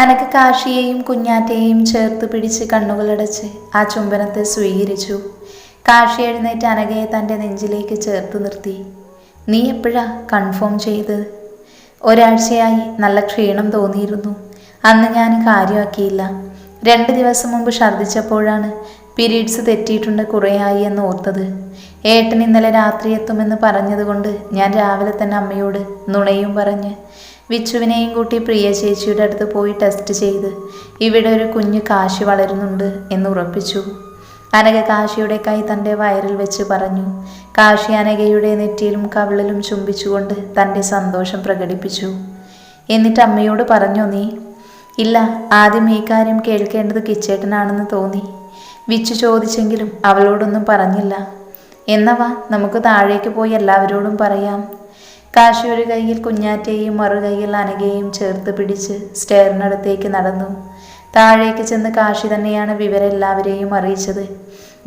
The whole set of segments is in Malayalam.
അനക്ക് കാശിയെയും കുഞ്ഞാറ്റയെയും ചേർത്ത് പിടിച്ച് കണ്ണുകളടച്ച് ആ ചുംബനത്തെ സ്വീകരിച്ചു. കാശി എഴുന്നേറ്റ് അനഘയെ തന്റെ നെഞ്ചിലേക്ക് ചേർത്ത് നിർത്തി. നീ എപ്പോഴാ കൺഫേം ചെയ്ത് ഒരാഴ്ചയായി. നല്ല ക്ഷീണം തോന്നിയിരുന്നു. അന്ന് ഞാൻ കാര്യമാക്കിയില്ല. രണ്ട് ദിവസം മുമ്പ് ഛർദ്ദിച്ചപ്പോഴാണ് പീരീഡ്സ് തെറ്റിയിട്ടുണ്ട് കുറേയായി എന്ന് ഓർത്തത്. ഏട്ടൻ ഇന്നലെ രാത്രി എത്തുമെന്ന് പറഞ്ഞതുകൊണ്ട് ഞാൻ രാവിലെ തന്നെ അമ്മയോട് നുണയും പറഞ്ഞ് വിച്ചുവിനെയും കൂട്ടി പ്രിയ ചേച്ചിയുടെ അടുത്ത് പോയി ടെസ്റ്റ് ചെയ്ത്. ഇവിടെ ഒരു കുഞ്ഞു കാശി വളരുന്നുണ്ട് എന്ന് ഉറപ്പിച്ചു. അനഘ കാശിയുടെ കൈ തന്റെ വയറിൽ വെച്ച് പറഞ്ഞു. കാശി അനഘയുടെ നെറ്റിയിലും കവിളിലും ചുംബിച്ചുകൊണ്ട് തന്റെ സന്തോഷം പ്രകടിപ്പിച്ചു. എന്നിട്ട് അമ്മയോട് പറഞ്ഞു നീ ഇല്ല ആദ്യം ഈ കാര്യം കേൾക്കേണ്ടത് കിച്ചേട്ടനാണെന്ന് തോന്നി. വിച്ചു ചോദിച്ചെങ്കിലും അവളോടൊന്നും പറഞ്ഞില്ല. എന്നവാ നമുക്ക് താഴേക്ക് പോയി എല്ലാവരോടും പറയാം. കാശി ഒരു കയ്യിൽ കുഞ്ഞാറ്റയെയും മറു കൈയിൽ അനകയും ചേർത്ത് പിടിച്ച് സ്റ്റെയറിനടുത്തേക്ക് നടന്നു. താഴേക്ക് ചെന്ന് കാശി തന്നെയാണ് വിവരം എല്ലാവരെയും അറിയിച്ചത്.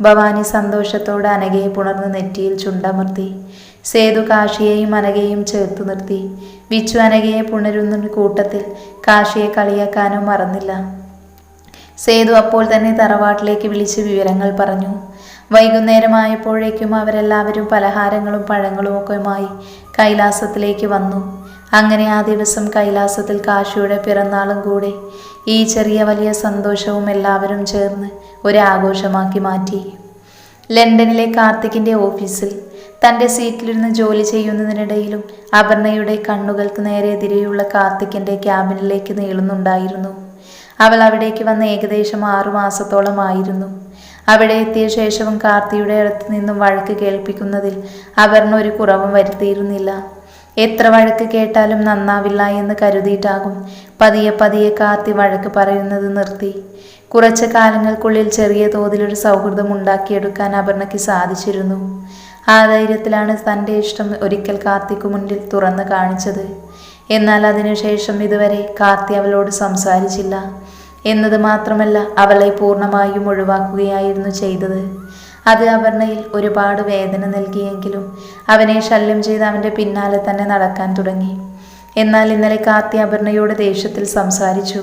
ഭവാനി സന്തോഷത്തോടെ അനഘയെ പുണർന്ന് നെറ്റിയിൽ ചുണ്ടമർത്തി. സേതു കാശിയെയും അനഘയെയും ചേർത്ത് നിർത്തി. വിച്ചു അനഘയെ പുണരുന്ന കൂട്ടത്തിൽ കാശിയെ കളിയാക്കാനും മറന്നില്ല. സേതു അപ്പോൾ തന്നെ തറവാട്ടിലേക്ക് വിളിച്ച് വിവരങ്ങൾ പറഞ്ഞു. വൈകുന്നേരമായപ്പോഴേക്കും അവരെല്ലാവരും പലഹാരങ്ങളും പഴങ്ങളും ഒക്കെയുമായി കൈലാസത്തിലേക്ക് വന്നു. അങ്ങനെ ആ ദിവസം കൈലാസത്തിൽ കാശിയുടെ പിറന്നാളും കൂടെ ഈ ചെറിയ വലിയ സന്തോഷവും എല്ലാവരും ചേർന്ന് ഒരു ആഘോഷമാക്കി മാറ്റി. ലണ്ടനിലെ കാർത്തികിന്റെ ഓഫീസിൽ തന്റെ സീറ്റിലിരുന്ന് ജോലി ചെയ്യുന്നതിനിടയിലും അപർണയുടെ കണ്ണുകൾക്ക് നേരെ എതിരെയുള്ള കാർത്തിക്കിന്റെ ക്യാബിനിലേക്ക് നീളുന്നുണ്ടായിരുന്നു. അവൾ അവിടേക്ക് വന്ന് ഏകദേശം ആറു മാസത്തോളമായിരുന്നു. അവിടെ എത്തിയ ശേഷവും കാർത്തിയുടെ അടുത്ത് നിന്നും വഴക്ക് കേൾപ്പിക്കുന്നതിൽ അപർണ ഒരു കുറവും വരുത്തിയിരുന്നില്ല. എത്ര വഴക്ക് കേട്ടാലും നന്നാവില്ല എന്ന് കരുതിയിട്ടാകും പതിയെ പതിയെ കാർത്തി വഴക്ക് പറയുന്നത് നിർത്തി. കുറച്ച് കാലങ്ങൾക്കുള്ളിൽ ചെറിയ തോതിലൊരു സൗഹൃദം ഉണ്ടാക്കിയെടുക്കാൻ അപർണയ്ക്ക് സാധിച്ചിരുന്നു. ആ ധൈര്യത്തിലാണ് തന്റെ ഇഷ്ടം ഒരിക്കൽ കാർത്തിക്ക് മുന്നിൽ തുറന്നു കാണിച്ചത്. എന്നാൽ അതിനുശേഷം ഇതുവരെ കാർത്തി അവളോട് സംസാരിച്ചില്ല. എന്നത് മാത്രമല്ല അവളെ പൂർണമായും ഒഴിവാക്കുകയായിരുന്നു ചെയ്തത്. അത് അപർണയിൽ ഒരുപാട് വേദന നൽകിയെങ്കിലും അവനെ ശല്യം ചെയ്ത് അവന്റെ പിന്നാലെ തന്നെ നടക്കാൻ തുടങ്ങി. എന്നാൽ ഇന്നലെ കാത്തി അപർണയോട് ദേഷ്യത്തിൽ സംസാരിച്ചു.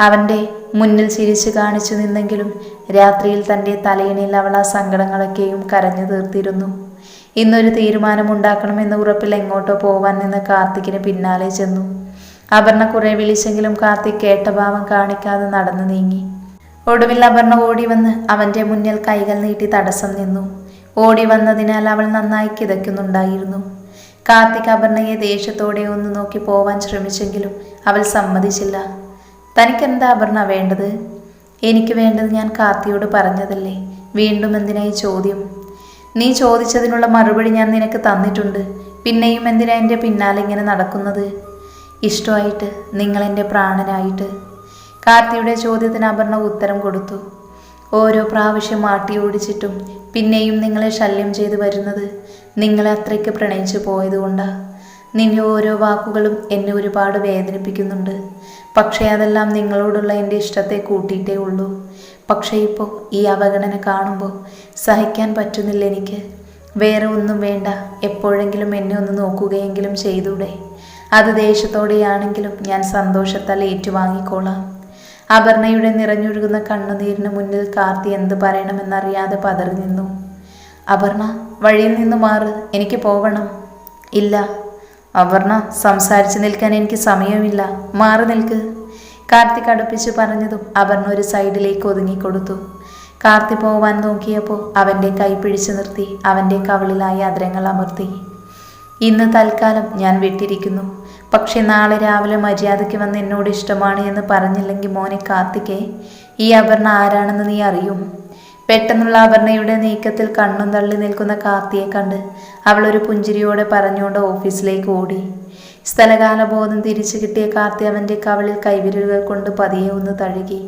അവന്റെ മുന്നിൽ ചിരിച്ചു കാണിച്ചു നിന്നെങ്കിലും രാത്രിയിൽ തന്റെ തലയിണയിൽ അവൾ ആ സങ്കടങ്ങളൊക്കെയും കരഞ്ഞു തീർത്തിരുന്നു. ഇന്നൊരു തീരുമാനമുണ്ടാക്കണമെന്ന് ഉറപ്പിൽ എങ്ങോട്ടോ പോവാൻ നിന്ന് കാർത്തിക്കിന് പിന്നാലെ ചെന്നു. അപർണ കുറെ വിളിച്ചെങ്കിലും കാർത്തിക് കേട്ട ഭാവം കാണിക്കാതെ നടന്നു നീങ്ങി. ഒടുവിൽ അപർണ ഓടി വന്ന് അവന്റെ മുന്നിൽ കൈകൾ നീട്ടി തടസ്സം നിന്നു. ഓടി വന്നതിനാൽ അവൾ നന്നായി കിതയ്ക്കുന്നുണ്ടായിരുന്നു. കാർത്തിക് അപർണയെ ദേഷ്യത്തോടെ ഒന്ന് നോക്കി പോവാൻ ശ്രമിച്ചെങ്കിലും അവൾ സമ്മതിച്ചില്ല. തനിക്കെന്താ അപർണ വേണ്ടത്? എനിക്ക് വേണ്ടത് ഞാൻ കാർത്തിയോട് പറഞ്ഞതല്ലേ? വീണ്ടും എന്തിനായി ചോദ്യം? നീ ചോദിച്ചതിനുള്ള മറുപടി ഞാൻ നിനക്ക് തന്നിട്ടുണ്ട്. പിന്നെയും എന്തിനാ എന്റെ പിന്നാലെ ഇങ്ങനെ നടക്കുന്നത്? ഇഷ്ടമായിട്ട് നിങ്ങളെന്റെ പ്രാണനായിട്ട്. കാർത്തിയുടെ ചോദ്യത്തിന് അപർണ ഉത്തരം കൊടുത്തു. ഓരോ പ്രാവശ്യം മാട്ടി ഓടിച്ചിട്ടും പിന്നെയും നിങ്ങളെ ശല്യം ചെയ്തു വരുന്നത് നിങ്ങളെ അത്രയ്ക്ക് പ്രണയിച്ചു പോയതുകൊണ്ടാണ് നിന്റെ ഓരോ വാക്കുകളും എന്നെ ഒരുപാട് വേദനിപ്പിക്കുന്നുണ്ട്. പക്ഷേ അതെല്ലാം നിങ്ങളോടുള്ള എന്റെ ഇഷ്ടത്തെ കൂട്ടിയിട്ടേ ഉള്ളൂ. പക്ഷേ ഇപ്പോൾ ഈ അവഗണന കാണുമ്പോൾ സഹിക്കാൻ പറ്റുന്നില്ല എനിക്ക്. വേറെ ഒന്നും വേണ്ട. എപ്പോഴെങ്കിലും എന്നെ ഒന്ന് നോക്കുകയെങ്കിലും ചെയ്തൂടെ? അത് ദേഷ്യത്തോടെയാണെങ്കിലും ഞാൻ സന്തോഷത്താൽ ഏറ്റുവാങ്ങിക്കോളാം. അപർണയുടെ നിറഞ്ഞൊഴുകുന്ന കണ്ണുനീരിന് മുന്നിൽ കാർത്തി എന്ത് പറയണമെന്നറിയാതെ പതറി നിന്നു. അപർണ വഴിയിൽ നിന്ന് മാറ് എനിക്ക് പോകണം. ഇല്ല. അപർണ സംസാരിച്ചു നിൽക്കാൻ എനിക്ക് സമയമില്ല. മാറി നിൽക്ക്. കാർത്തി കടുപ്പിച്ച് പറഞ്ഞതും അപർണ ഒരു സൈഡിലേക്ക് ഒതുങ്ങിക്കൊടുത്തു. കാർത്തി പോവാൻ നോക്കിയപ്പോൾ അവന്റെ കൈ പിടിച്ചു നിർത്തി അവന്റെ കവിളിലായി അദ്രങ്ങൾ അമർത്തി. ഇന്ന് തൽക്കാലം ഞാൻ വിട്ടിരിക്കുന്നു. പക്ഷെ നാളെ രാവിലെ മര്യാദയ്ക്ക് വന്ന് എന്നോട് ഇഷ്ടമാണ് എന്ന് പറഞ്ഞില്ലെങ്കിൽ മോനെ കാർത്തികേ ഈ അപർണ ആരാണെന്ന് നീ അറിയും. പെട്ടെന്നുള്ള അപർണയുടെ നീക്കത്തിൽ കണ്ണും തള്ളി നിൽക്കുന്ന കാർത്തിയെ കണ്ട് അവൾ ഒരു പുഞ്ചിരിയോടെ പറഞ്ഞുകൊണ്ട് ഓഫീസിലേക്ക് ഓടി. സ്ഥലകാലബോധം തിരിച്ചു കിട്ടിയ കാർത്തി അവന്റെ കവളിൽ കൈവിരലുകൾ കൊണ്ട് പതിയെ ഒന്ന് തഴുകി.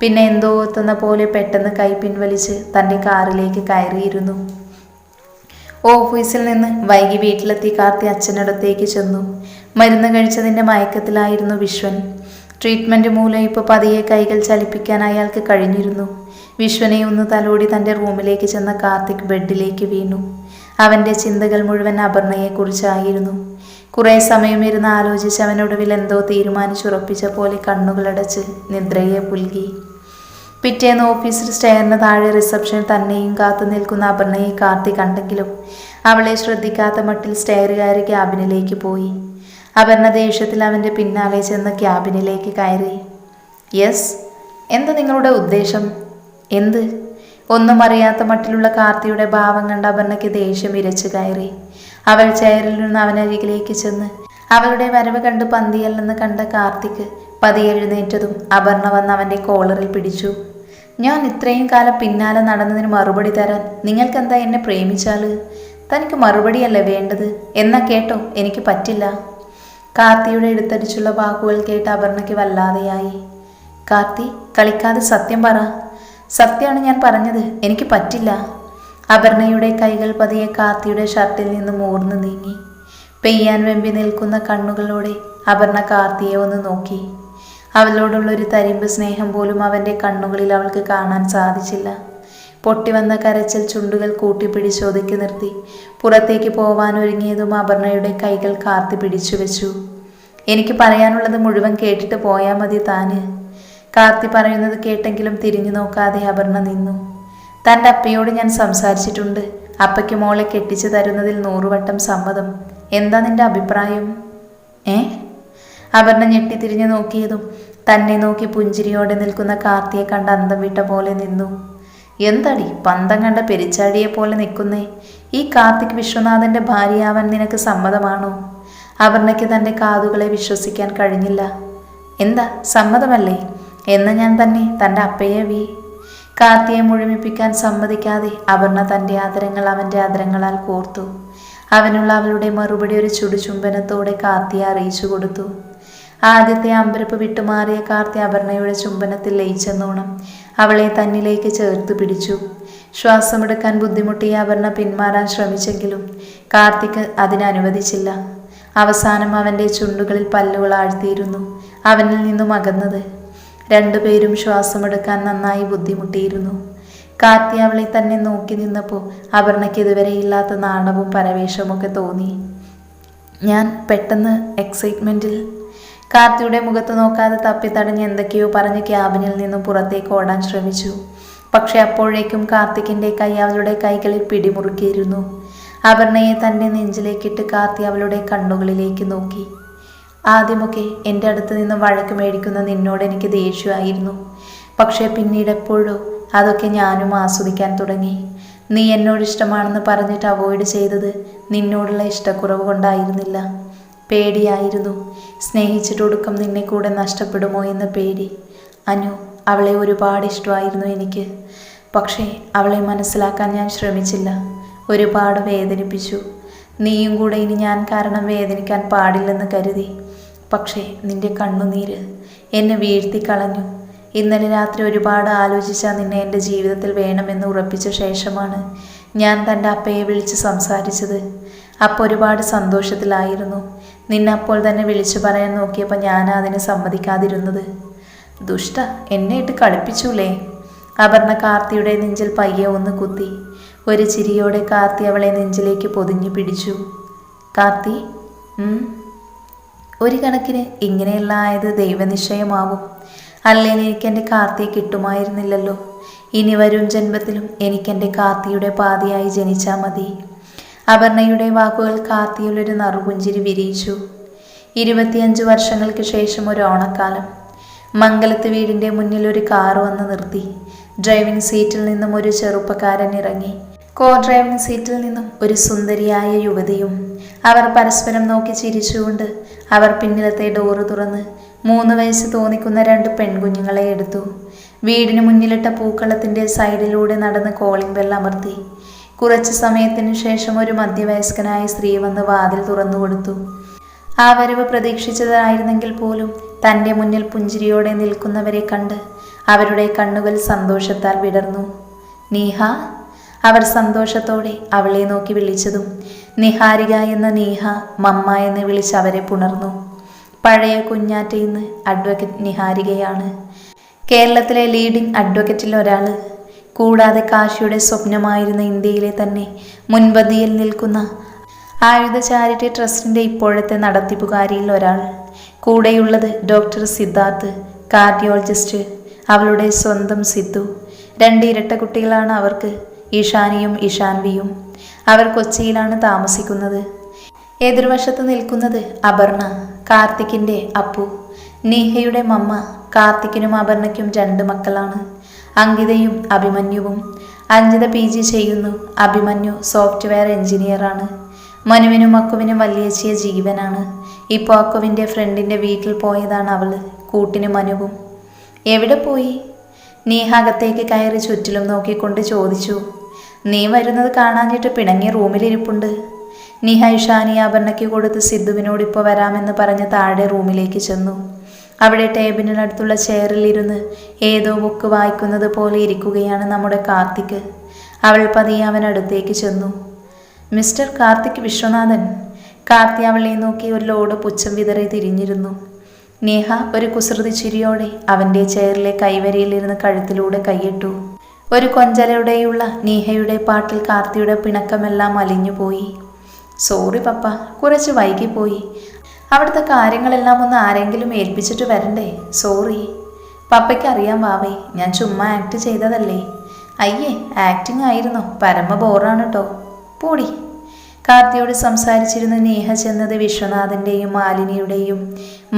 പിന്നെ എന്തോ എത്തുന്ന പോലെ പെട്ടെന്ന് കൈ പിൻവലിച്ച് തന്റെ കാറിലേക്ക് കയറിയിരുന്നു. ഓഫീസിൽ നിന്ന് വൈകി വീട്ടിലെത്തി കാർത്തി അച്ഛനടുത്തേക്ക് ചെന്നു. മരുന്ന് കഴിച്ചതിന്റെ മയക്കത്തിലായിരുന്നു വിശ്വൻ. ട്രീറ്റ്മെന്റ് മൂലം ഇപ്പോൾ പതിയെ കൈകൾ ചലിപ്പിക്കാൻ അയാൾക്ക് കഴിഞ്ഞിരുന്നു. വിശ്വനെ ഒന്ന് തലോടി തന്റെ റൂമിലേക്ക് ചെന്ന കാർത്തിക് ബെഡിലേക്ക് വീണു. അവന്റെ ചിന്തകൾ മുഴുവൻ അപർണയെക്കുറിച്ചായിരുന്നു. കുറേ സമയം ഇരുന്ന് ആലോചിച്ച് അവനൊടുവിൽ എന്തോ തീരുമാനിച്ചുറപ്പിച്ച പോലെ കണ്ണുകളടച്ച് നിദ്രയെ പുൽകി. പിറ്റേന്ന് ഓഫീസിൽ സ്റ്റെയറിന് താഴെ റിസപ്ഷനിൽ തന്നെയും കാത്തു നിൽക്കുന്ന അപർണയെ കാർത്തി കണ്ടെങ്കിലും അവളെ ശ്രദ്ധിക്കാത്ത മട്ടിൽ സ്റ്റെയർ ക്യാബിനിലേക്ക് പോയി. അപർണ ദേഷ്യത്തിൽ അവന്റെ പിന്നാലെ ചെന്ന് ക്യാബിനിലേക്ക് കയറി. യെസ് എന്ത് നിങ്ങളുടെ ഉദ്ദേശം? എന്ത്? ഒന്നും അറിയാത്ത മട്ടിലുള്ള കാർത്തിയുടെ ഭാവം കണ്ട അപർണയ്ക്ക് ദേഷ്യം ഇരച്ചു കയറി. അവൾ ചെയറിൽ നിന്ന് അവനരികിലേക്ക് ചെന്ന് അവളുടെ വരവ് കണ്ട് പന്തിയല്ലെന്ന് കണ്ട കാർത്തിക് പതിയെ എഴുന്നേറ്റതും അപർണ വന്ന് അവന്റെ കോളറിൽ പിടിച്ചു. ഞാൻ ഇത്രയും കാലം പിന്നാലെ നടന്നതിന് മറുപടി തരാൻ നിങ്ങൾക്കെന്താ എന്നെ പ്രേമിച്ചാൽ തനിക്ക് മറുപടിയല്ല വേണ്ടത്? എന്നാ കേട്ടോ എനിക്ക് പറ്റില്ല. കാർത്തിയുടെ എടുത്തടിച്ചുള്ള വാക്കുകൾ കേട്ട് അപർണയ്ക്ക് വല്ലാതെയായി. കാർത്തി കളിക്കാതെ സത്യം പറ. സത്യമാണ് ഞാൻ പറഞ്ഞത് എനിക്ക് പറ്റില്ല. അപർണയുടെ കൈകൾ പതിയെ കാർത്തിയുടെ ഷർട്ടിൽ നിന്ന് മൂർന്നു നീങ്ങി. പെയ്യാൻ വെമ്പി നിൽക്കുന്ന കണ്ണുകളോടെ അപർണ കാർത്തിയെ ഒന്ന് നോക്കി. അവളോടുള്ള ഒരു തരിമ്പ് സ്നേഹം പോലും അവന്റെ കണ്ണുകളിൽ അവൾക്ക് കാണാൻ സാധിച്ചില്ല. പൊട്ടിവന്ന കരച്ചിൽ ചുണ്ടുകൾ കൂട്ടിപ്പിടിച്ച് ഒതുക്കി നിർത്തി. പുറത്തേക്ക് പോവാൻ ഒരുങ്ങിയതും അപർണയുടെ കൈകൾ കാർത്തി പിടിച്ചു വെച്ചു. എനിക്ക് പറയാനുള്ളത് മുഴുവൻ കേട്ടിട്ട് പോയാൽ മതി താന്. കാർത്തി പറയുന്നത് കേട്ടെങ്കിലും തിരിഞ്ഞു നോക്കാതെ അപർണ നിന്നു. തന്റെ അപ്പയോട് ഞാൻ സംസാരിച്ചിട്ടുണ്ട്. അപ്പയ്ക്ക് മോളെ കെട്ടിച്ചു തരുന്നതിൽ നൂറുവട്ടം സമ്മതം. എന്താ നിന്റെ അഭിപ്രായം? ഏ? അപർണ ഞെട്ടിത്തിരിഞ്ഞു നോക്കിയതും തന്നെ നോക്കി പുഞ്ചിരിയോടെ നിൽക്കുന്ന കാർത്തിയെ കണ്ട് അന്തം വിട്ട പോലെ നിന്നു. എന്താടി പന്തം കണ്ട പെരിച്ചാടിയെ പോലെ നിൽക്കുന്നേ? ഈ കാർത്തിക് വിശ്വനാഥന്റെ ഭാര്യയാവാൻ നിനക്ക് സമ്മതമാണോ? അപർണയ്ക്ക് തന്റെ കാതുകളെ വിശ്വസിക്കാൻ കഴിഞ്ഞില്ല. എന്താ സമ്മതമല്ലേ? എന്ന് ഞാൻ തന്നെ തന്റെ അപ്പയെ വി. കാർത്തിയെ മുഴുമിപ്പിക്കാൻ സമ്മതിക്കാതെ അപർണ തന്റെ ആദരങ്ങൾ അവന്റെ ആദരങ്ങളാൽ കോർത്തു. അവനുള്ള അവളുടെ മറുപടി ഒരു ചുടുചുംബനത്തോടെ കാർത്തിയെ അറിയിച്ചു കൊടുത്തു. ആദ്യത്തെ അമ്പരപ്പ് വിട്ടുമാറിയ കാർത്തി അപർണയുടെ ചുംബനത്തിൽ ലയിച്ചെന്നോണം. അവളെ തന്നിലേക്ക് ചേർത്ത് പിടിച്ചു. ശ്വാസമെടുക്കാൻ ബുദ്ധിമുട്ടിയ അപർണ പിന്മാറാൻ ശ്രമിച്ചെങ്കിലും കാർത്തിക് അതിനനുവദിച്ചില്ല. അവസാനം അവന്റെ ചുണ്ടുകളിൽ പല്ലുകൾ ആഴ്ത്തിയിരുന്നു. അവനിൽ നിന്നും അകന്നത്. രണ്ടുപേരും ശ്വാസമെടുക്കാൻ നന്നായി ബുദ്ധിമുട്ടിയിരുന്നു. കാർത്തി അവളെ തന്നെ നോക്കി നിന്നപ്പോൾ അപർണയ്ക്ക് ഇതുവരെ ഇല്ലാത്ത നാണവും പരവേശമൊക്കെ തോന്നി. ഞാൻ പെട്ടെന്ന് എക്സൈറ്റ്മെന്റിൽ കാർത്തിയുടെ മുഖത്ത് നോക്കാതെ തപ്പിത്തടഞ്ഞ് എന്തൊക്കെയോ പറഞ്ഞ് ക്യാബിനിൽ നിന്നും പുറത്തേക്ക് ഓടാൻ ശ്രമിച്ചു. പക്ഷെ അപ്പോഴേക്കും കാർത്തിക്കിന്റെ കൈ അവളുടെ കൈകളിൽ പിടിമുറുക്കിയിരുന്നു. അപർണയെ തന്റെ നെഞ്ചിലേക്കിട്ട് കാർത്തി അവളുടെ കണ്ണുകളിലേക്ക് നോക്കി. ആദ്യമൊക്കെ എന്റെ അടുത്ത് നിന്ന് വഴക്ക് മേടിക്കുന്ന നിന്നോട് എനിക്ക് ദേഷ്യമായിരുന്നു. പക്ഷേ പിന്നീട് എപ്പോഴോ അതൊക്കെ ഞാനും ആസ്വദിക്കാൻ തുടങ്ങി. നീ എന്നോട് ഇഷ്ടമാണെന്ന് പറഞ്ഞിട്ട് അവോയ്ഡ് ചെയ്തത് നിന്നോടുള്ള ഇഷ്ടക്കുറവ് കൊണ്ടായിരുന്നില്ല. പേടിയായിരുന്നു. സ്നേഹിച്ചിട്ടൊടുക്കം നിന്നെ കൂടെ നഷ്ടപ്പെടുമോ എന്ന പേടി. അനു അവളെ ഒരുപാട് ഇഷ്ടമായിരുന്നു എനിക്ക്. പക്ഷേ അവളെ മനസ്സിലാക്കാൻ ഞാൻ ശ്രമിച്ചില്ല. ഒരുപാട് വേദനിപ്പിച്ചു. നീയും കൂടെ ഇനി ഞാൻ കാരണം വേദനിക്കാൻ പാടില്ലെന്ന് കരുതി. പക്ഷേ നിന്റെ കണ്ണുനീര് എന്നെ വീഴ്ത്തി കളഞ്ഞു. ഇന്നലെ രാത്രി ഒരുപാട് ആലോചിച്ചാൽ നിന്നെ എന്റെ ജീവിതത്തിൽ വേണമെന്ന് ഉറപ്പിച്ച ശേഷമാണ് ഞാൻ തന്റെ അപ്പയെ വിളിച്ച് സംസാരിച്ചത്. അപ്പോൾ ഒരുപാട് സന്തോഷത്തിലായിരുന്നു. നിന്നെ അപ്പോൾ തന്നെ വിളിച്ചു പറയാൻ നോക്കിയപ്പോൾ ഞാൻ അതിനെ സമ്മതിക്കാതിരുന്നത്. ദുഷ്ട എന്നെ ഇട്ട് കളിപ്പിച്ചൂലേ? അപർണ കാർത്തിയുടെ നെഞ്ചിൽ പയ്യെ ഒന്ന് കുത്തി. ഒരു ചിരിയോടെ കാർത്തി അവളെ നെഞ്ചിലേക്ക് പൊതിഞ്ഞു പിടിച്ചു. കാർത്തി. ഒരു കണക്കിന് ഇങ്ങനെയുള്ള ആയത് ദൈവനിശ്ചയമാവും. അല്ലെങ്കിൽ എനിക്ക് എന്റെ കാർത്തിയെ കിട്ടുമായിരുന്നില്ലല്ലോ. ഇനി വരും ജന്മത്തിലും എനിക്കെന്റെ കാർത്തിയുടെ പാതിയായി ജനിച്ചാൽ മതി. അപർണയുടെ വാക്കുകൾ കാർത്തിയിലൊരു നറുപുഞ്ചിരി വിരിയിച്ചു. ഇരുപത്തിയഞ്ച് വർഷങ്ങൾക്ക് ശേഷം ഒരു ഓണക്കാലം. മംഗലത്ത് വീടിന്റെ മുന്നിൽ ഒരു കാർ വന്ന് നിർത്തി. ഡ്രൈവിംഗ് സീറ്റിൽ നിന്നും ഒരു ചെറുപ്പക്കാരൻ ഇറങ്ങി. കോ ഡ്രൈവിംഗ് സീറ്റിൽ നിന്നും ഒരു സുന്ദരിയായ യുവതിയും അവർ പരസ്പരം നോക്കി ചിരിച്ചുകൊണ്ട് അവർ പിന്നിലത്തെ ഡോറ് തുറന്ന് മൂന്ന് വയസ്സ് തോന്നിക്കുന്ന രണ്ട് പെൺകുഞ്ഞുങ്ങളെ എടുത്തു. വീടിന് മുന്നിലിട്ട പൂക്കളത്തിന്റെ സൈഡിലൂടെ നടന്ന് കോളിംഗ് ബെൽ അമർത്തി. കുറച്ച് സമയത്തിനു ശേഷം ഒരു മധ്യവയസ്കനായ സ്ത്രീ വന്ന് വാതിൽ തുറന്നു കൊടുത്തു. ആ വരവ് പ്രതീക്ഷിച്ചതായിരുന്നെങ്കിൽ പോലും തന്റെ മുന്നിൽ പുഞ്ചിരിയോടെ നിൽക്കുന്നവരെ കണ്ട് അവരുടെ കണ്ണുകൾ സന്തോഷത്താൽ വിടർന്നു. നീഹ? അവർ സന്തോഷത്തോടെ അവളെ നോക്കി വിളിച്ചതും നിഹാരിക എന്ന നീഹ മമ്മ എന്ന് വിളിച്ച് അവരെ പുണർന്നു. പഴയ കുഞ്ഞാറ്റയിൽ നിന്ന് അഡ്വക്കേറ്റ് നിഹാരികയാണ്. കേരളത്തിലെ ലീഡിംഗ് അഡ്വക്കേറ്റിൽ ഒരാൾ കൂടാതെ കാശിയുടെ സ്വപ്നമായിരുന്ന ഇന്ത്യയിലെ തന്നെ മുൻപന്തിയിൽ നിൽക്കുന്ന ആയുധ ചാരിറ്റി ട്രസ്റ്റിന്റെ ഇപ്പോഴത്തെ നടത്തിപ്പുകാരിയിൽ ഒരാൾ. കൂടെയുള്ളത് ഡോക്ടർ സിദ്ധാർത്ഥ് കാർഡിയോളജിസ്റ്റ്. അവളുടെ സ്വന്തം സിദ്ധു. രണ്ട് ഇരട്ട കുട്ടികളാണ് അവർക്ക് ഈഷാനിയും ഇഷാൻവിയും അവർ കൊച്ചിയിലാണ് താമസിക്കുന്നത്. എതിർവശത്ത് നിൽക്കുന്നത് അപർണ കാർത്തിക്കിന്റെ അപ്പു. നീഹയുടെ മമ്മ കാർത്തിക്കിനും അപർണയ്ക്കും രണ്ട് മക്കളാണ്. അങ്കിതയും അഭിമന്യുവും. അഞ്ജിത പി ജി ചെയ്യുന്നു. അഭിമന്യു സോഫ്റ്റ്വെയർ എഞ്ചിനീയറാണ് മനുവിനും അക്കുവിനും വലിയച്ചിയ ജീവനാണ്. ഇപ്പോൾ അക്കുവിന്റെ ഫ്രണ്ടിന്റെ വീട്ടിൽ പോയതാണ് അവൾ കൂട്ടിന് മനുവും. എവിടെ പോയി? നീ അകത്തേക്ക് കയറി ചുറ്റിലും നോക്കിക്കൊണ്ട് ചോദിച്ചു. നീ വരുന്നത് കാണാഞ്ഞിട്ട് പിണങ്ങി റൂമിലിരിപ്പുണ്ട്. നീഹ ഇഷാനി അപർണയ്ക്ക് കൊടുത്ത് സിദ്ധുവിനോട് ഇപ്പോൾ വരാമെന്ന് പറഞ്ഞ് താഴെ റൂമിലേക്ക് ചെന്നു. അവിടെ ടേബിളിനടുത്തുള്ള ചെയറിൽ ഇരുന്ന് ഏതോ ബുക്ക് വായിക്കുന്നത് പോലെ ഇരിക്കുകയാണ് നമ്മുടെ കാർത്തിക്. അവൾ പതിയെ അവനടുത്തേക്ക് ചെന്നു. മിസ്റ്റർ കാർത്തിക് വിശ്വനാഥൻ. കാർത്തി അവളെ നോക്കി ഒരു ലോഡ് പുച്ഛം വിതറി തിരിഞ്ഞിരുന്നു. നേഹ ഒരു കുസൃതി ചിരിയോടെ അവന്റെ ചെയറിലെ കൈവരിയിലിരുന്ന് കഴുത്തിലൂടെ കൈയിട്ടു. ഒരു കൊഞ്ചലയുടെയുള്ള നേഹയുടെ പാട്ടിൽ കാർത്തിയുടെ പിണക്കമെല്ലാം അലിഞ്ഞുപോയി. സോറി പപ്പ കുറച്ച് വൈകിപ്പോയി. അവിടുത്തെ കാര്യങ്ങളെല്ലാം ഒന്ന് ആരെങ്കിലും ഏൽപ്പിച്ചിട്ട് വരണ്ടേ? സോറി പപ്പയ്ക്ക് അറിയാൻ വാവേ ഞാൻ ചുമ്മാ ആക്ട് ചെയ്തതല്ലേ? അയ്യേ ആക്ടിങ് ആയിരുന്നു? പരമ ബോറാണ് കേട്ടോ പൂടി. കാർത്തിയോട് സംസാരിച്ചിരുന്ന നേഹ ചെന്നത് വിശ്വനാഥന്റെയും മാലിനിയുടെയും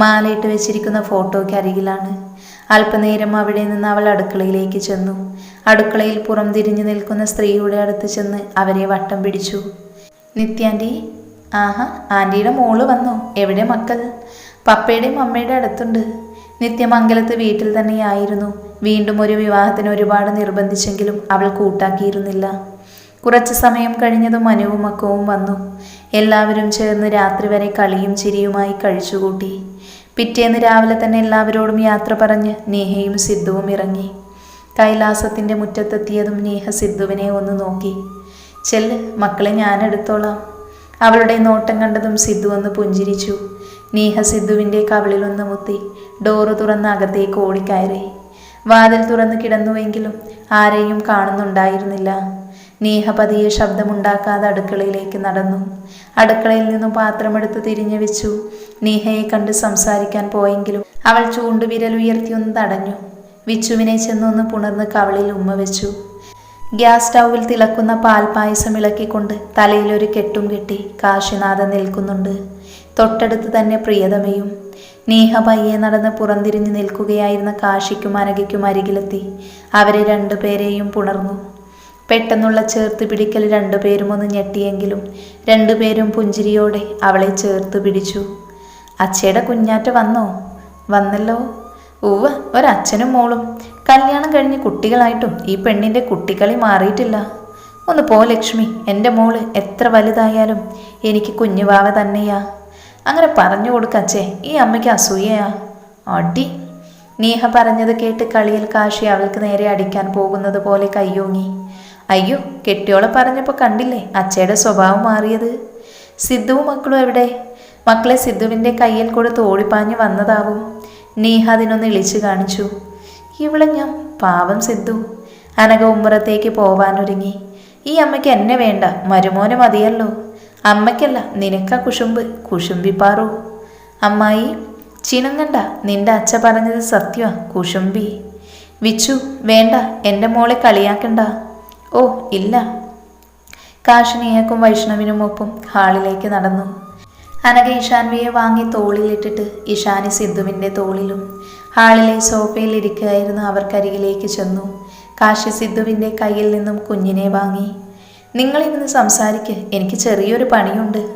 മാലയിട്ട് വെച്ചിരിക്കുന്ന ഫോട്ടോയ്ക്ക് അരികിലാണ്. അല്പനേരം അവിടെ നിന്ന് അവൾ അടുക്കളയിലേക്ക് ചെന്നു. അടുക്കളയിൽ പുറം തിരിഞ്ഞു നിൽക്കുന്ന സ്ത്രീയുടെ അടുത്ത് ചെന്ന് അവരെ വട്ടം പിടിച്ചു. നിത്യാന്റി ആഹാ ആന്റിയുടെ മോൾ വന്നു? എവിടെ മക്കൾ? പപ്പയുടെയും അമ്മയുടെ അടുത്തുണ്ട്. നിത്യമംഗലത്ത് വീട്ടിൽ തന്നെയായിരുന്നു. വീണ്ടും ഒരു വിവാഹത്തിന് ഒരുപാട് നിർബന്ധിച്ചെങ്കിലും അവൾ കൂട്ടാക്കിയിരുന്നില്ല. കുറച്ച് സമയം കഴിഞ്ഞതും മനുവും മക്കവും വന്നു. എല്ലാവരും ചേർന്ന് രാത്രി വരെ കളിയും ചിരിയുമായി കഴിച്ചുകൂട്ടി. പിറ്റേന്ന് രാവിലെ തന്നെ എല്ലാവരോടും യാത്ര പറഞ്ഞ് നേഹയും സിദ്ധുവും ഇറങ്ങി. കൈലാസത്തിന്റെ മുറ്റത്തെത്തിയതും നേഹ സിദ്ധുവിനെ ഒന്ന് നോക്കി. ചെല്ല് മക്കളെ ഞാൻ എടുത്തോളാം അവളുടെ നോട്ടം കണ്ടതും സിദ്ധു ഒന്ന് പുഞ്ചിരിച്ചു. നീഹ സിദ്ധുവിന്റെ കവിളിലൊന്ന് മുത്തി ഡോറ് തുറന്ന് അകത്തേക്ക് ഓടിക്കയറി. വാതിൽ തുറന്ന് കിടന്നുവെങ്കിലും ആരെയും കാണുന്നുണ്ടായിരുന്നില്ല. നീഹ പതിയെ ശബ്ദമുണ്ടാക്കാതെ അടുക്കളയിലേക്ക് നടന്നു. അടുക്കളയിൽ നിന്നും പാത്രമെടുത്ത് തിരിഞ്ഞു വെച്ചു. നീഹയെ കണ്ട് സംസാരിക്കാൻ പോയെങ്കിലും അവൾ ചൂണ്ടുവിരൽ ഉയർത്തി ഒന്ന് തടഞ്ഞു. വിച്ചുവിനെ ചെന്നൊന്ന് പുണർന്ന് കവളിൽ ഉമ്മ വെച്ചു. ഗ്യാസ് സ്റ്റൗവിൽ തിളക്കുന്ന പാൽപായസം ഇളക്കിക്കൊണ്ട് തലയിൽ ഒരു കെട്ടും കെട്ടി കാശിനാഥൻ നിൽക്കുന്നുണ്ട്. തൊട്ടടുത്ത് തന്നെ പ്രിയതമയും. നേഹ പയ്യെ നടന്ന് പുറംതിരിഞ്ഞ് നിൽക്കുകയായിരുന്ന കാശിക്കും അനഘയ്ക്കും അരികിലെത്തി. അവരെ രണ്ടുപേരെയും പുണർന്നു. പെട്ടെന്നുള്ള ചേർത്ത് പിടിക്കൽ രണ്ടുപേരും ഒന്ന് ഞെട്ടിയെങ്കിലും രണ്ടുപേരും പുഞ്ചിരിയോടെ അവളെ ചേർത്ത് പിടിച്ചു. അച്ഛയുടെ കുഞ്ഞാറ്റ വന്നോ? വന്നല്ലോ? ഉവ്വ ഒരച്ഛനും മോളും. കല്യാണം കഴിഞ്ഞ് കുട്ടികളായിട്ടും ഈ പെണ്ണിന്റെ കുട്ടിക്കളി മാറിയിട്ടില്ല. ഒന്ന് പോ ലക്ഷ്മി എന്റെ മോൾ എത്ര വലുതായാലും എനിക്ക് കുഞ്ഞുവാവ തന്നെയാ. അങ്ങനെ പറഞ്ഞു കൊടുക്കച്ചേ ഈ അമ്മയ്ക്ക് അസൂയയാ. അടി. നീഹ പറഞ്ഞത് കേട്ട് കളിയിൽ കാശി അവൾക്ക് നേരെ അടിക്കാൻ പോകുന്നത് പോലെ കയ്യോങ്ങി. അയ്യോ കെട്ടിയോളെ പറഞ്ഞപ്പോൾ കണ്ടില്ലേ അച്ചയുടെ സ്വഭാവം മാറിയത്. സിദ്ധുവും മക്കളും എവിടെ? മക്കളെ സിദ്ധുവിന്റെ കയ്യിൽ കൊടുത്ത് ഓടിപ്പാഞ്ഞ് വന്നതാവും. നീഹ അതിനൊന്ന് ഇളിച്ചു കാണിച്ചു. ഇവിടെ ഞാൻ പാവം സിദ്ധു. അനഘ ഉമ്മറത്തേക്ക് പോവാനൊരുങ്ങി. ഈ അമ്മയ്ക്ക് എന്നെ വേണ്ട മരുമോന് മതിയല്ലോ. അമ്മയ്ക്കല്ല നിനക്ക കുശുമ്പ് കുശുമ്പിപ്പാറു അമ്മായി ചിനങ്ങണ്ട നിന്റെ അച്ഛ പറഞ്ഞത് സത്യമാ കുശുമ്പി. വിച്ചു വേണ്ട എന്റെ മോളെ കളിയാക്കണ്ട. ഓ ഇല്ല. കാശിനിയക്കും വൈഷ്ണവിനും ഒപ്പം ഹാളിലേക്ക് നടന്നു. അനഘ ഇഷാൻവിയെ വാങ്ങി തോളിലിട്ടിട്ട് ഇഷാനി സിദ്ധുവിന്റെ തോളിലും ഹാളിലെ സോഫയിൽ ഇരിക്കുകയായിരുന്നു അവർക്കരികിലേക്ക് ചെന്നു. കാശി സിദ്ധുവിന്റെ കയ്യിൽ നിന്നും കുഞ്ഞിനെ വാങ്ങി. നിങ്ങളിരുന്ന് സംസാരിക്ക്. എനിക്ക് ചെറിയൊരു പണിയുണ്ട്.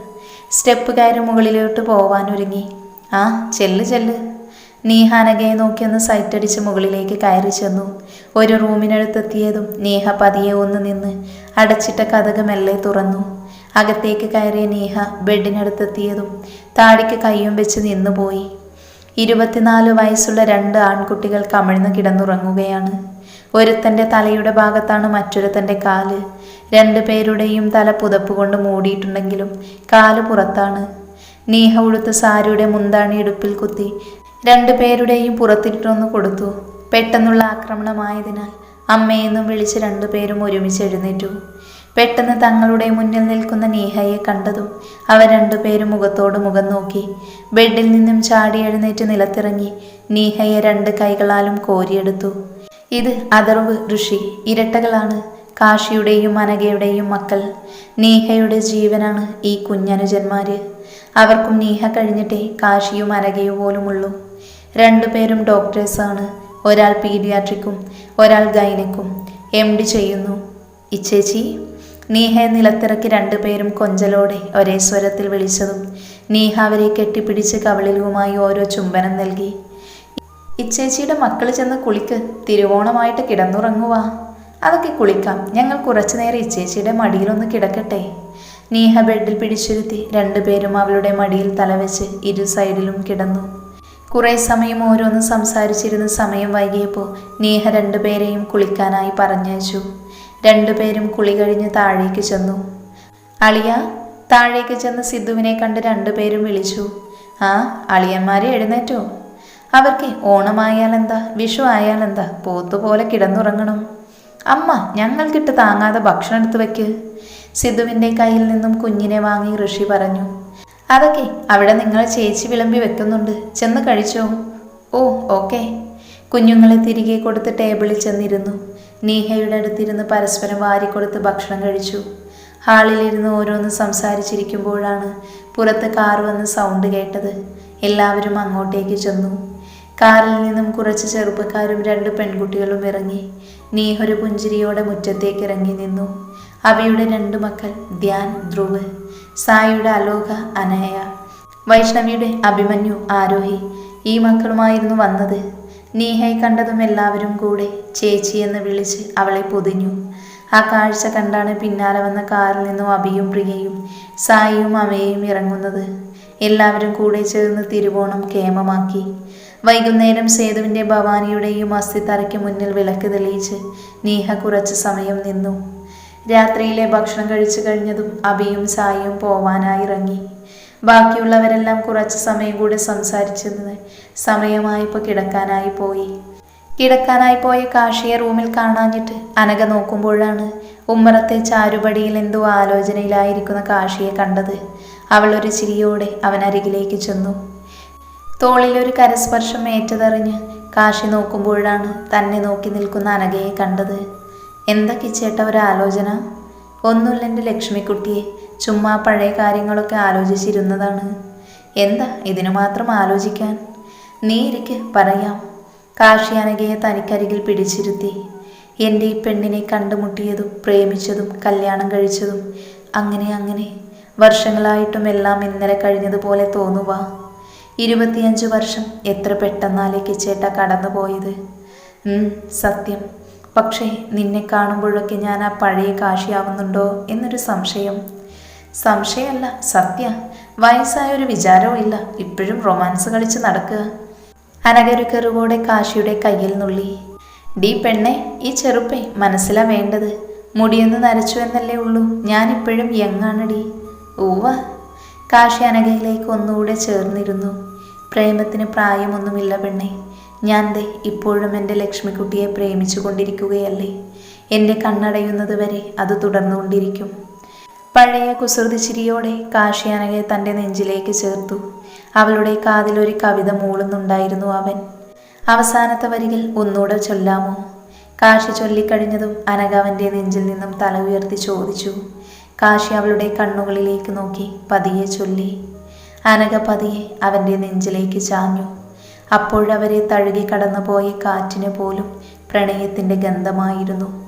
സ്റ്റെപ്പ് കയറി മുകളിലോട്ട് പോവാനൊരുങ്ങി. ആ ചെല്ല് ചെല്ല്. നീഹ അനഘയെ നോക്കിയൊന്ന് സൈറ്റടിച്ച് മുകളിലേക്ക് കയറി ചെന്നു. ഒരു റൂമിനടുത്തെത്തിയതും നീഹ പതിയെ ഒന്ന് നിന്ന് അടച്ചിട്ട കഥക് മെല്ലെ തുറന്നു. അകത്തേക്ക് കയറിയ നീഹ ബെഡിനടുത്തെത്തിയതും താടിക്ക് കയ്യും വെച്ച് നിന്നുപോയി. ഇരുപത്തിനാല് വയസ്സുള്ള രണ്ട് ആൺകുട്ടികൾ കമിഴ്ന്ന് കിടന്നുറങ്ങുകയാണ്. ഒരുത്തന്റെ തലയുടെ ഭാഗത്താണ് മറ്റൊരുത്തന്റെ കാൽ. രണ്ടു പേരുടെയും തല പുതപ്പ് കൊണ്ട് മൂടിയിട്ടുണ്ടെങ്കിലും കാൽ പുറത്താണ്. നീഹ ഉടുത്ത സാരിയുടെ മുന്താണി ഇടുപ്പിൽ കുത്തി രണ്ടു പേരുടെയും പുറത്തിട്ടൊന്ന് കൊടുത്തു. പെട്ടെന്നുള്ള ആക്രമണമായതിനാൽ അമ്മയെന്നും വിളിച്ച് രണ്ടുപേരും ഒരുമിച്ച് എഴുന്നേറ്റു. പെട്ടെന്ന് തങ്ങളുടെ മുന്നിൽ നിൽക്കുന്ന നേഹയെ കണ്ടതും അവർ രണ്ടുപേരും മുഖത്തോട് മുഖം നോക്കി. ബെഡിൽ നിന്നും ചാടി എഴുന്നേറ്റ് നിലത്തിറങ്ങി നീഹയെ രണ്ട് കൈകളാലും കോരിയെടുത്തു. ഇത് അതർവ് ഋഷി ഇരട്ടകളാണ് കാശിയുടെയും അനഘയുടെയും മക്കൾ. നീഹയുടെ ജീവനാണ് ഈ കുഞ്ഞനുജന്മാര്. അവർക്കും നീഹ കഴിഞ്ഞിട്ടേ കാശിയും അനഘയും പോലുമുള്ളൂ. രണ്ടുപേരും ഡോക്ടേഴ്സാണ്. ഒരാൾ പീഡിയാട്രിക്കും ഒരാൾ ഗൈനക്കും. എം ഡി ചെയ്യുന്നു. ഇച്ചേച്ചി നീഹയെ നിലത്തിറക്കി രണ്ടുപേരും കൊഞ്ചലോടെ ഒരേ സ്വരത്തിൽ വിളിച്ചതും നീഹ അവരെ കെട്ടിപ്പിടിച്ച് കവളിലുമായി ഓരോ ചുംബനം നൽകി. ഇച്ചേച്ചിയുടെ മക്കൾ ചെന്ന് കുളിക്ക് തിരുവോണമായിട്ട് കിടന്നുറങ്ങുവാ. അതൊക്കെ കുളിക്കാം ഞങ്ങൾ കുറച്ചു നേരം ഇച്ചേച്ചിയുടെ മടിയിലൊന്ന് കിടക്കട്ടെ. നീഹ ബെഡിൽ പിടിച്ചിരുത്തി രണ്ടുപേരും അവളുടെ മടിയിൽ തലവെച്ച് ഇരു സൈഡിലും കിടന്നു. കുറേ സമയം ഓരോന്ന് സംസാരിച്ചിരുന്ന സമയം വൈകിയപ്പോൾ നീഹ രണ്ടുപേരെയും കുളിക്കാനായി പറഞ്ഞയച്ചു. രണ്ടുപേരും കുളി കഴിഞ്ഞ് താഴേക്ക് ചെന്നു. അളിയ താഴേക്ക് ചെന്ന് സിദ്ധുവിനെ കണ്ട് രണ്ടുപേരും വിളിച്ചു. ആ അളിയന്മാരെ എഴുന്നേറ്റോ. അവർക്ക് ഓണമായാലെന്താ വിഷു ആയാലെന്താ പോത്തുപോലെ കിടന്നുറങ്ങണം. അമ്മ ഞങ്ങൾക്കിട്ട് താങ്ങാതെ ഭക്ഷണം എടുത്തു വെക്ക്. സിദ്ധുവിന്റെ കയ്യിൽ നിന്നും കുഞ്ഞിനെ വാങ്ങി ഋഷി പറഞ്ഞു. അതൊക്കെ അവിടെ നിങ്ങൾ ചേച്ചി വിളമ്പി വെക്കുന്നുണ്ട്. ചെന്ന് കഴിച്ചോ. Oh okay. കുഞ്ഞുങ്ങളെ തിരികെ കൊടുത്ത് ടേബിളിൽ ചെന്നിരുന്നു. നീഹയുടെ അടുത്തിരുന്ന് പരസ്പരം വാരിക്കൊടുത്ത് ഭക്ഷണം കഴിച്ചു. ഹാളിലിരുന്ന് ഓരോന്ന് സംസാരിച്ചിരിക്കുമ്പോഴാണ് പുറത്ത് കാർ വന്ന് സൗണ്ട് കേട്ടത്. എല്ലാവരും അങ്ങോട്ടേക്ക് ചെന്നു. കാറിൽ നിന്നും കുറച്ച് ചെറുപ്പക്കാരും രണ്ട് പെൺകുട്ടികളും ഇറങ്ങി. നീഹ ഒരു പുഞ്ചിരിയോടെ മുറ്റത്തേക്ക് ഇറങ്ങി നിന്നു. അവയുടെ രണ്ട് മക്കൾ ധ്യാൻ ധ്രുവ് സായിയുടെ അലോക അനയ. വൈഷ്ണവിയുടെ അഭിമന്യു ആരോഹി. ഈ മക്കളുമായിരുന്നു വന്നത്. നീഹയെ കണ്ടതും എല്ലാവരും കൂടെ ചേച്ചി എന്ന് വിളിച്ച് അവളെ പൊതിഞ്ഞു. ആ കാഴ്ച കണ്ടാണ് പിന്നാലെ വന്ന കാറിൽ നിന്നും അഭിയും പ്രിയയും സായിയും അമ്മയും ഇറങ്ങുന്നത്. എല്ലാവരും കൂടെ ചേർന്ന് തിരുവോണം കേമമാക്കി. വൈകുന്നേരം സേതുവിന്റെ ഭവാനിയുടെയും അസ്ഥിത്തറയ്ക്ക് മുന്നിൽ വിളക്ക് തെളിയിച്ച് നീഹ കുറച്ച് സമയം നിന്നു. രാത്രിയിലെ ഭക്ഷണം കഴിച്ചു കഴിഞ്ഞതും അഭിയും സായിയും പോവാനായി ഇറങ്ങി. ബാക്കിയുള്ളവരെല്ലാം കുറച്ച് സമയം കൂടെ സംസാരിച്ചിരുന്ന് സമയമായപ്പോൾ കിടക്കാനായി പോയി. കിടക്കാനായി പോയ കാഷിയെ റൂമിൽ കാണാഞ്ഞിട്ട് അനഘ നോക്കുമ്പോഴാണ് ഉമ്മറത്തെ ചാരുപടിയിൽ എന്തോ ആലോചനയിലായിരിക്കുന്ന കാഷിയെ കണ്ടത്. അവൾ ഒരു ചിരിയോടെ അവൻ അരികിലേക്ക് ചെന്നു. തോളിലൊരു കരസ്പർശം ഏറ്റതറിഞ്ഞ് കാശി നോക്കുമ്പോഴാണ് തന്നെ നോക്കി നിൽക്കുന്ന അനഘയെ കണ്ടത്. എന്താ കിച്ചേട്ട ഒരാലോചന ഒന്നുമില്ല എന്റെ ലക്ഷ്മിക്കുട്ടിയെ. ചുമ്മാ പഴയ കാര്യങ്ങളൊക്കെ ആലോചിച്ചിരുന്നതാണ്. എന്താ ഇതിനു മാത്രം ആലോചിക്കാൻ? നീ ഇരിക്ക് പറയാം. അനഘയെ തനിക്കരികിൽ പിടിച്ചിരുത്തി. എന്റെ ഈ പെണ്ണിനെ കണ്ടുമുട്ടിയതും പ്രേമിച്ചതും കല്യാണം കഴിച്ചതും അങ്ങനെ അങ്ങനെ വർഷങ്ങളായിട്ടും എല്ലാം ഇന്നലെ കഴിഞ്ഞതുപോലെ തോന്നുക ഇരുപത്തിയഞ്ച് വർഷം എത്ര പെട്ടെന്നാലേ കിച്ചേട്ട കടന്നുപോയത്? സത്യം. പക്ഷേ നിന്നെ കാണുമ്പോഴൊക്കെ ഞാൻ ആ പഴയ കാശിയാവുന്നുണ്ടോ എന്നൊരു സംശയം. സംശയമല്ല സത്യ. വയസ്സായ ഒരു വിചാരവും ഇല്ല ഇപ്പോഴും റൊമാൻസ് കളിച്ച് നടക്കുക. അനകൊരു കെറുവോടെ കാശിയുടെ കയ്യിൽ നുള്ളി. ഡീ പെണ്ണെ ഈ ചെറുപ്പെ മനസ്സിലാ വേണ്ടത്. മുടിയൊന്ന് നരച്ചു എന്നല്ലേ ഉള്ളൂ. ഞാനിപ്പോഴും യങ്ങാണ് ഡി ഊവ കാശി അനകയിലേക്ക് ഒന്നുകൂടെ ചേർന്നിരുന്നു. പ്രേമത്തിന് പ്രായമൊന്നുമില്ല പെണ്ണെ. ഞാൻ ദേ ഇപ്പോഴും എന്റെ ലക്ഷ്മിക്കുട്ടിയെ പ്രേമിച്ചു കൊണ്ടിരിക്കുകയല്ലേ. എന്റെ കണ്ണടയുന്നത് വരെ അത് തുടർന്നുകൊണ്ടിരിക്കും. പഴയ കുസൃതിച്ചിരിയോടെ കാശി തന്റെ നെഞ്ചിലേക്ക് ചേർത്തു. അവളുടെ കാതിൽ ഒരു കവിത മൂളുന്നുണ്ടായിരുന്നു അവൻ. അവസാനത്തെ വരികിൽ ഒന്നുകൂടെ ചൊല്ലാമോ? കാശി ചൊല്ലിക്കഴിഞ്ഞതും അനഘ അവന്റെ നെഞ്ചിൽ നിന്നും തല ഉയർത്തി ചോദിച്ചു. കാശി അവളുടെ കണ്ണുകളിലേക്ക് നോക്കി പതിയെ ചൊല്ലി. അനഘ പതിയെ അവന്റെ നെഞ്ചിലേക്ക് ചാഞ്ഞു. അപ്പോഴവരെ തഴുകി കടന്നുപോയ കാറ്റിന് പോലും പ്രണയത്തിന്റെ ഗന്ധമായിരുന്നു.